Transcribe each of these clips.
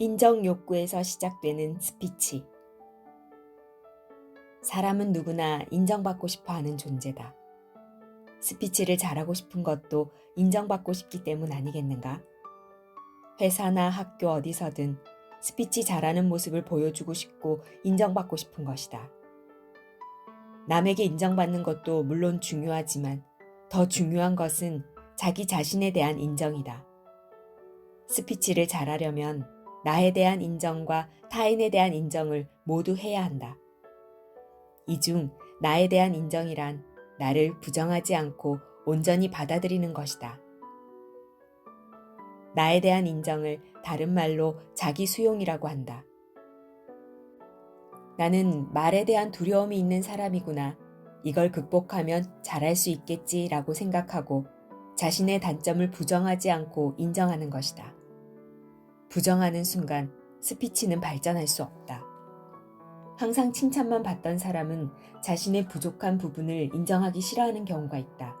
인정 욕구에서 시작되는 스피치. 사람은 누구나 인정받고 싶어 하는 존재다. 스피치를 잘하고 싶은 것도 인정받고 싶기 때문 아니겠는가? 회사나 학교 어디서든 스피치 잘하는 모습을 보여주고 싶고 인정받고 싶은 것이다. 남에게 인정받는 것도 물론 중요하지만 더 중요한 것은 자기 자신에 대한 인정이다. 스피치를 잘하려면 나에 대한 인정과 타인에 대한 인정을 모두 해야 한다. 이 중 나에 대한 인정이란 나를 부정하지 않고 온전히 받아들이는 것이다. 나에 대한 인정을 다른 말로 자기 수용이라고 한다. 나는 말에 대한 두려움이 있는 사람이구나. 이걸 극복하면 잘할 수 있겠지라고 생각하고 자신의 단점을 부정하지 않고 인정하는 것이다. 부정하는 순간 스피치는 발전할 수 없다. 항상 칭찬만 받던 사람은 자신의 부족한 부분을 인정하기 싫어하는 경우가 있다.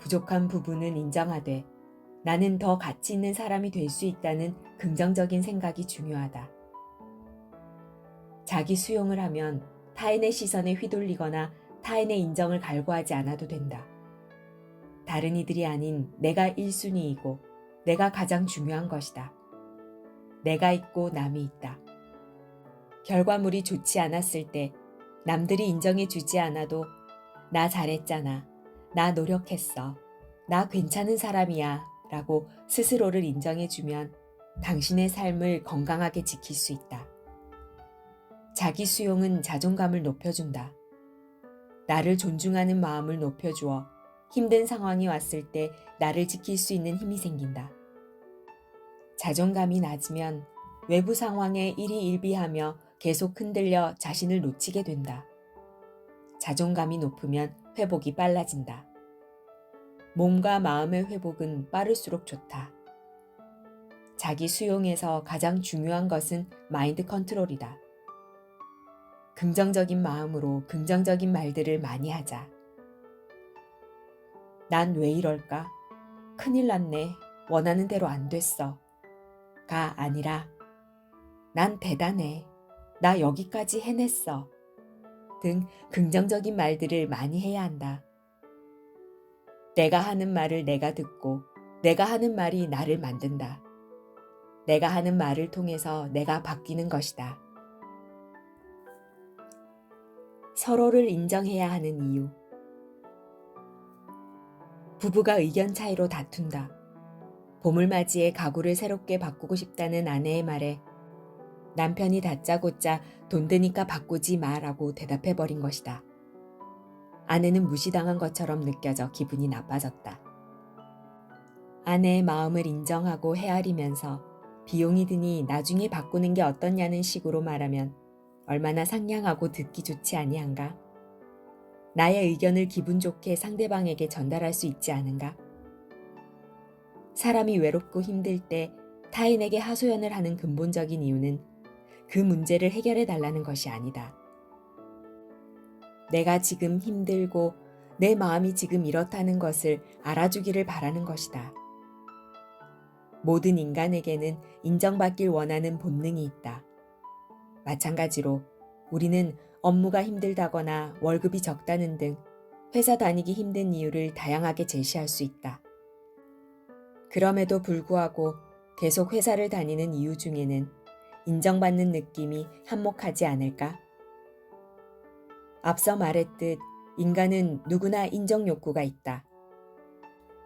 부족한 부분은 인정하되 나는 더 가치 있는 사람이 될 수 있다는 긍정적인 생각이 중요하다. 자기 수용을 하면 타인의 시선에 휘둘리거나 타인의 인정을 갈구하지 않아도 된다. 다른 이들이 아닌 내가 1순위이고 내가 가장 중요한 것이다. 내가 있고 남이 있다. 결과물이 좋지 않았을 때 남들이 인정해 주지 않아도 나 잘했잖아. 나 노력했어. 나 괜찮은 사람이야. 라고 스스로를 인정해 주면 당신의 삶을 건강하게 지킬 수 있다. 자기 수용은 자존감을 높여준다. 나를 존중하는 마음을 높여주어 힘든 상황이 왔을 때 나를 지킬 수 있는 힘이 생긴다. 자존감이 낮으면 외부 상황에 일희일비하며 계속 흔들려 자신을 놓치게 된다. 자존감이 높으면 회복이 빨라진다. 몸과 마음의 회복은 빠를수록 좋다. 자기 수용에서 가장 중요한 것은 마인드 컨트롤이다. 긍정적인 마음으로 긍정적인 말들을 많이 하자. 난 왜 이럴까? 큰일 났네. 원하는 대로 안 됐어. 가 아니라 난 대단해. 나 여기까지 해냈어. 등 긍정적인 말들을 많이 해야 한다. 내가 하는 말을 내가 듣고 내가 하는 말이 나를 만든다. 내가 하는 말을 통해서 내가 바뀌는 것이다. 서로를 인정해야 하는 이유. 부부가 의견 차이로 다툰다. 맞이해 가구를 새롭게 바꾸고 싶다는 아내의 말에 남편이 다짜고짜 돈 드니까 바꾸지 마라고 대답해버린 것이다. 아내는 무시당한 것처럼 느껴져 기분이 나빠졌다. 아내의 마음을 인정하고 헤아리면서 비용이 드니 나중에 바꾸는 게 어떻냐는 식으로 말하면 얼마나 상냥하고 듣기 좋지 아니한가? 나의 의견을 기분 좋게 상대방에게 전달할 수 있지 않은가? 사람이 외롭고 힘들 때 타인에게 하소연을 하는 근본적인 이유는 그 문제를 해결해 달라는 것이 아니다. 내가 지금 힘들고 내 마음이 지금 이렇다는 것을 알아주기를 바라는 것이다. 모든 인간에게는 인정받길 원하는 본능이 있다. 마찬가지로 우리는 업무가 힘들다거나 월급이 적다는 등 회사 다니기 힘든 이유를 다양하게 제시할 수 있다. 그럼에도 불구하고 계속 회사를 다니는 이유 중에는 인정받는 느낌이 한몫하지 않을까? 앞서 말했듯 인간은 누구나 인정 욕구가 있다.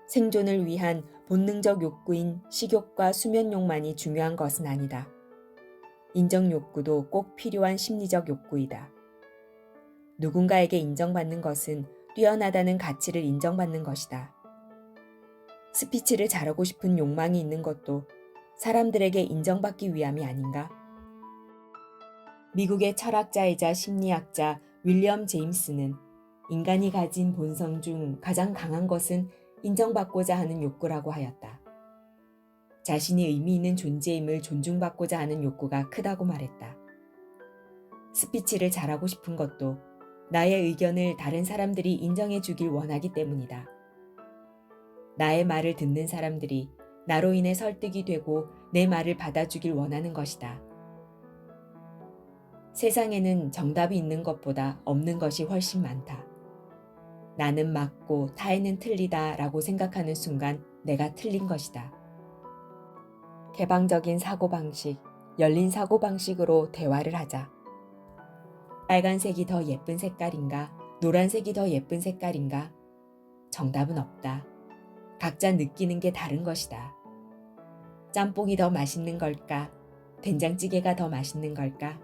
생존을 위한 본능적 욕구인 식욕과 수면욕만이 중요한 것은 아니다. 인정 욕구도 꼭 필요한 심리적 욕구이다. 누군가에게 인정받는 것은 뛰어나다는 가치를 인정받는 것이다. 스피치를 잘하고 싶은 욕망이 있는 것도 사람들에게 인정받기 위함이 아닌가? 미국의 철학자이자 심리학자 윌리엄 제임스는 인간이 가진 본성 중 가장 강한 것은 인정받고자 하는 욕구라고 하였다. 자신이 의미 있는 존재임을 존중받고자 하는 욕구가 크다고 말했다. 스피치를 잘하고 싶은 것도 나의 의견을 다른 사람들이 인정해 주길 원하기 때문이다. 나의 말을 듣는 사람들이 나로 인해 설득이 되고 내 말을 받아주길 원하는 것이다. 세상에는 정답이 있는 것보다 없는 것이 훨씬 많다. 나는 맞고 타인은 틀리다 라고 생각하는 순간 내가 틀린 것이다. 개방적인 사고방식, 열린 사고방식으로 대화를 하자. 빨간색이 더 예쁜 색깔인가? 노란색이 더 예쁜 색깔인가? 정답은 없다. 각자 느끼는 게 다른 것이다. 짬뽕이 더 맛있는 걸까? 된장찌개가 더 맛있는 걸까?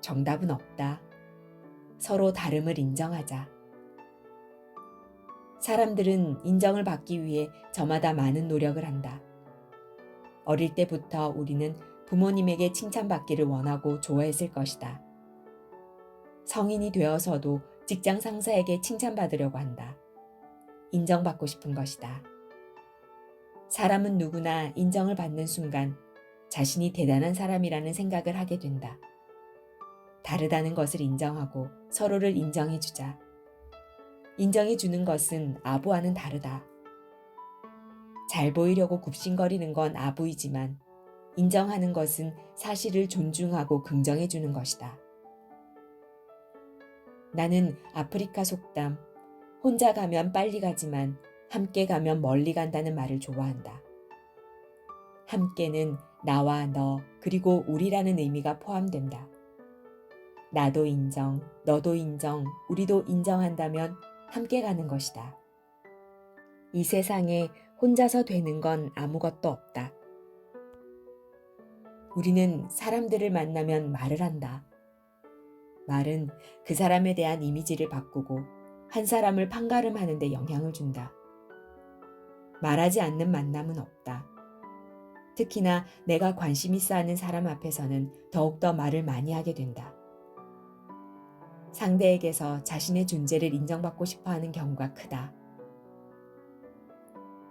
정답은 없다. 서로 다름을 인정하자. 사람들은 인정을 받기 위해 저마다 많은 노력을 한다. 어릴 때부터 우리는 부모님에게 칭찬받기를 원하고 좋아했을 것이다. 성인이 되어서도 직장 상사에게 칭찬받으려고 한다. 인정받고 싶은 것이다. 사람은 누구나 인정을 받는 순간 자신이 대단한 사람이라는 생각을 하게 된다. 다르다는 것을 인정하고 서로를 인정해주자. 인정해주는 것은 아부와는 다르다. 잘 보이려고 굽신거리는 건 아부이지만 인정하는 것은 사실을 존중하고 긍정해주는 것이다. 나는 아프리카 속담, 혼자 가면 빨리 가지만 함께 가면 멀리 간다는 말을 좋아한다. 함께는 나와 너, 그리고 우리라는 의미가 포함된다. 나도 인정, 너도 인정, 우리도 인정한다면 함께 가는 것이다. 이 세상에 혼자서 되는 건 아무것도 없다. 우리는 사람들을 만나면 말을 한다. 말은 그 사람에 대한 이미지를 바꾸고 한 사람을 판가름하는 데 영향을 준다. 말하지 않는 만남은 없다. 특히나 내가 관심 있어 하는 사람 앞에서는 더욱더 말을 많이 하게 된다. 상대에게서 자신의 존재를 인정받고 싶어 하는 경우가 크다.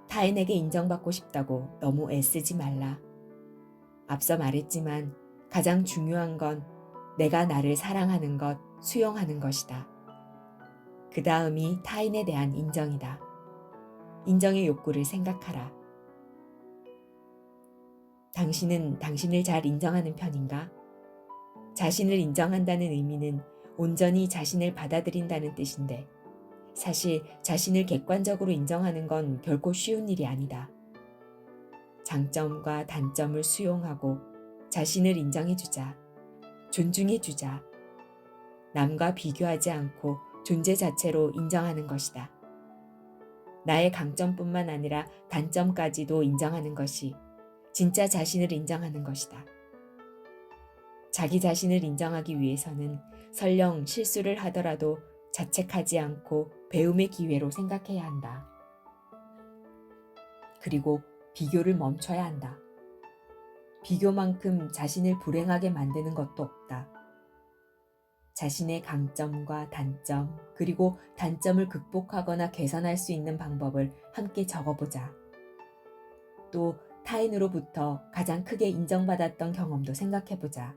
타인에게 인정받고 싶다고 너무 애쓰지 말라. 앞서 말했지만 가장 중요한 건 내가 나를 사랑하는 것, 수용하는 것이다. 그 다음이 타인에 대한 인정이다. 인정의 욕구를 생각하라. 당신은 당신을 잘 인정하는 편인가? 자신을 인정한다는 의미는 온전히 자신을 받아들인다는 뜻인데, 사실 자신을 객관적으로 인정하는 건 결코 쉬운 일이 아니다. 장점과 단점을 수용하고 자신을 인정해주자. 존중해주자. 남과 비교하지 않고 존재 자체로 인정하는 것이다. 나의 강점뿐만 아니라 단점까지도 인정하는 것이 진짜 자신을 인정하는 것이다. 자기 자신을 인정하기 위해서는 설령 실수를 하더라도 자책하지 않고 배움의 기회로 생각해야 한다. 그리고 비교를 멈춰야 한다. 비교만큼 자신을 불행하게 만드는 것도 없다. 자신의 강점과 단점, 그리고 단점을 극복하거나 개선할 수 있는 방법을 함께 적어보자. 또 타인으로부터 가장 크게 인정받았던 경험도 생각해보자.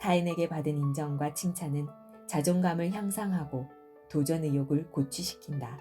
타인에게 받은 인정과 칭찬은 자존감을 향상하고 도전 의욕을 고취시킨다.